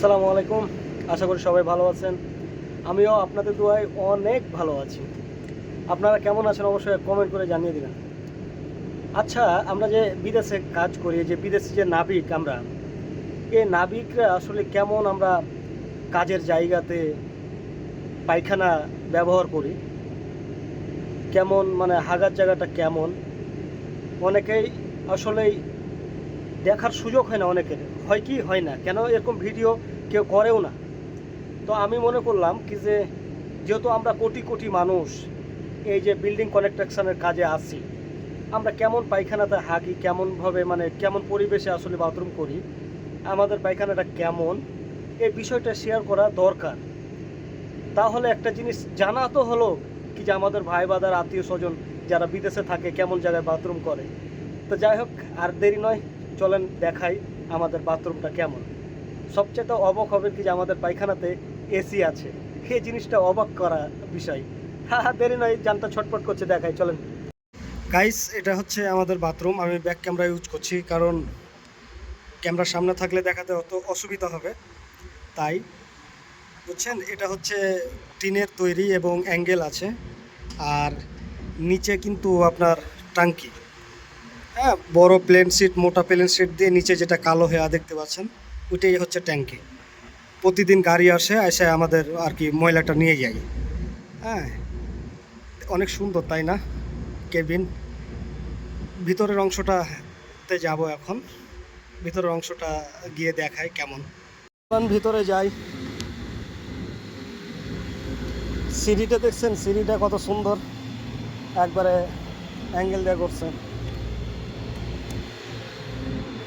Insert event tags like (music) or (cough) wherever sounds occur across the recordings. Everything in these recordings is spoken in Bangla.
আসসালামু আলাইকুম। আশা করি সবাই ভালো আছেন। আমিও আপনাদের দোয়ায় অনেক ভালো আছি। আপনারা কেমন আছেন অবশ্যই কমেন্ট করে জানিয়ে দিবেন। আচ্ছা আমরা যে বিদেশে কাজ করি, যে বিদেশি যে নাবিক আমরা, এই নাবিকরা আসলে কেমন আমরা কাজের জায়গাতে পায়খানা ব্যবহার করি? কেমন মানে হাগার জায়গাটা কেমন? অনেকেই আসলেই দেখার সুযোগ হয় না অনেকের। হয় কি হয় না? কেন এরকম ভিডিও কেউ করেও না? তো আমি মনে করলাম কি যে, যেহেতু আমরা কোটি কোটি মানুষ, এই যে বিল্ডিং কনস্ট্রাকশনের কাজে আসি আমরা কেমন পায়খানাতে হাগি কেমনভাবে মানে কেমন পরিবেশে আসলে বাথরুম করি, আমাদের পায়খানাটা কেমন, এই বিষয়টা শেয়ার করা দরকার। তাহলে একটা জিনিস জানা তো হলো কি যে আমাদের ভাই বাদার আত্মীয় স্বজন যারা বিদেশে থাকে, কেমন জায়গায় বাথরুম করে। তো যাই হোক, আর দেরি নয়। চলেন, দেখাই আমাদের বাথরুমটা কেমন। সবচেয়ে অবাক হবে কি যে আমাদের পায়খানাতে এসি আছে। এই জিনিসটা অবাক করা বিষয়। হ্যাঁ হ্যাঁ দেরি নয়, জানটা ছটপট করছে, দেখাই, চলেন। গাইস এটা হচ্ছে আমাদের বাথরুম। আমি ব্যাক ক্যামেরা ইউজ করছি কারণ ক্যামেরার সামনে থাকলে দেখাতে অত অসুবিধা হবে। তাই, বুঝছেন? এটা হচ্ছে টিনের তৈরি এবং অ্যাঙ্গেল আছে। আর নিচে কিন্তু আপনার টাঙ্কি। হ্যাঁ বড় প্লেন সিট মোটা প্লেন সিট দিয়ে নিচে যেটা কালো হয়ে দেখতে পাচ্ছেন, ওইটাই হচ্ছে ট্যাঙ্কি প্রতিদিন গাড়ি আসে, এসে আমাদের আর কি ময়লাটা নিয়ে যায়। হ্যাঁ অনেক সুন্দর, তাই না, কেবিন? ভিতরের অংশটাতে যাব এখন। ভিতরের অংশটা গিয়ে দেখায় কেমন। ভিতরে যাই। সিঁড়িটা দেখছেন? সিঁড়িটা কত সুন্দর। একবারে অ্যাঙ্গেল দেওয়া করছে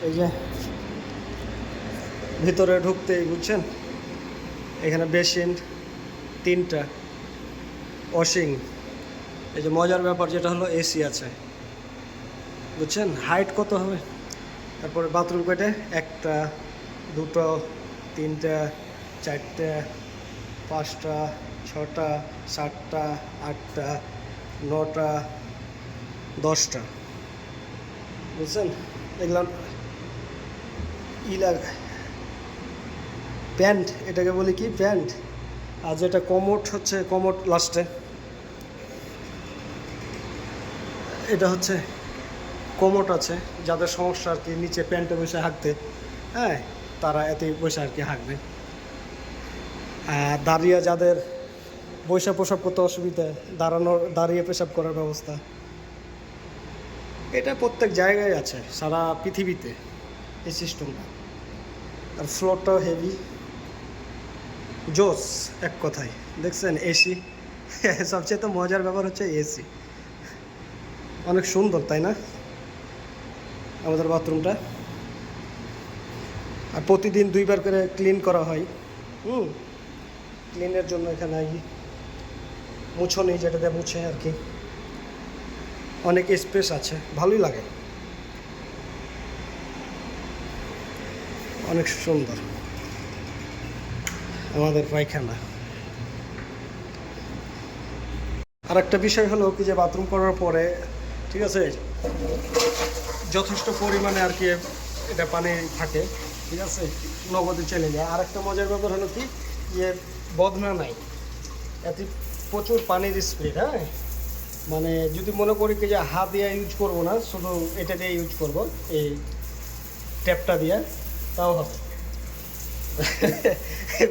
এই যে ভিতরে ঢুকতেই বুঝছেন? এখানে বেসিন, তিনটা, ওয়াশিং। এই যে মজার ব্যাপার যেটা হলো এসি আছে। বুঝছেন? হাইট কত হবে? তারপরে বাথরুম কয়টা একটা, দুটো, তিনটা, চারটে, পাঁচটা, ছটা, সাতটা, আটটা, নটা, দশটা। বুঝছেন? এগুলো ইলা প্যান্ট, এটাকে বলি কি প্যান্ট? আর যেটা কমোট হচ্ছে, কমোট লাস্টে। এটা হচ্ছে কোমোট আছে, যাদের সমস্যা আর কি, নিচে প্যান্টে বসে হাঁকতে হ্যাঁ তারা এতে বসে আর কি হাঁকবে আর দাঁড়িয়ে যাদের বৈশা প্রসাব করতে অসুবিধা, দাঁড়ানোর, দাঁড়িয়ে পেশাব করার ব্যবস্থা। এটা প্রত্যেক জায়গায় আছে, সারা পৃথিবীতে এই সিস্টেমটা আর ফ্লোরটাও হেভি জোস এক কথায়। দেখছেন এসি (laughs) সবচেয়ে তো মজার ব্যাপার হচ্ছে এসি অনেক সুন্দর, তাই না? আমাদের বাথরুমটা। আর প্রতিদিন দুইবার করে ক্লিন করা হয়। হুম। ক্লিনের জন্য এখানে এই মুছনি, যেটাতে মুছে আর কি। অনেক স্পেস আছে, ভালোই লাগে। অনেক সুন্দর। আমাদের পায়খানা। আর একটা বিষয় হলো কি যে বাথরুম করার পরে, ঠিক আছে, যথেষ্ট পরিমাণে আর কি এটা পানি থাকে, ঠিক আছে, নগদে চলে যায়। আর একটা মজার ব্যাপার হলো কি, যে বদনা নাই। এতে প্রচুর পানির স্পিড হ্যাঁ? মানে যদি মনে করি কি যে হাত দিয়ে ইউজ করব না, শুধু এটা দিয়ে ইউজ করব, এই ট্যাপটা দিয়ে। তাও হবে।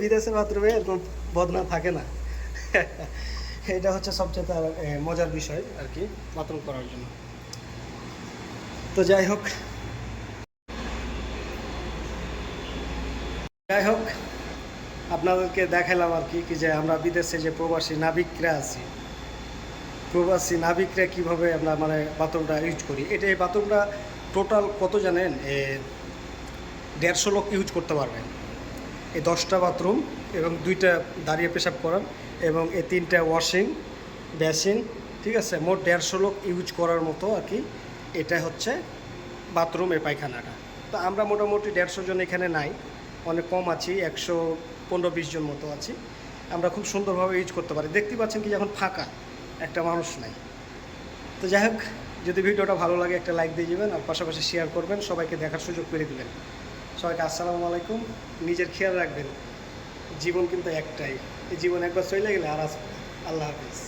বিদেশের বাথরুমে এরকম বদনা থাকে না। এটা হচ্ছে সবচেয়ে তার, মজার বিষয় আর কি বাথরুম করার জন্য। তো যাই হোক। যাই হোক আপনাদেরকে দেখালাম আর কি যে আমরা বিদেশে যে প্রবাসী নাবিকরা আছি প্রবাসী নাবিকরা কীভাবে আমরা মানে বাথরুমটা ইউজ করি। এটা এই বাথরুমটা টোটাল কত জানেন? দেড়শো লোক ইউজ করতে পারবেন এই দশটা বাথরুম এবং দুইটা দাঁড়িয়ে পেশাব করার এবং এই তিনটা ওয়াশিং বেসিন, ঠিক আছে? মোট দেড়শো লোক ইউজ করার মতো আর কি এটা হচ্ছে বাথরুম এই পায়খানাটা। তো আমরা মোটামুটি দেড়শো জন এখানে নাই, অনেক কম আছি, একশো পনেরো বিশ জন মতো আছি। আমরা খুব সুন্দরভাবে ইউজ করতে পারি। দেখতে পাচ্ছেন কি যখন ফাঁকা, একটা মানুষ নাই। তো যাই হোক, যদি ভিডিওটা ভালো লাগে একটা লাইক দিয়ে যাবেন আর পাশাপাশি শেয়ার করবেন, সবাইকে দেখার সুযোগ করে দেবেন। সবাইকে আসসালামু আলাইকুম। নিজের খেয়াল রাখবেন, জীবন কিন্তু একটাই। এই জীবন একবার চলে গেলে আর আল্লাহ হাফিজ।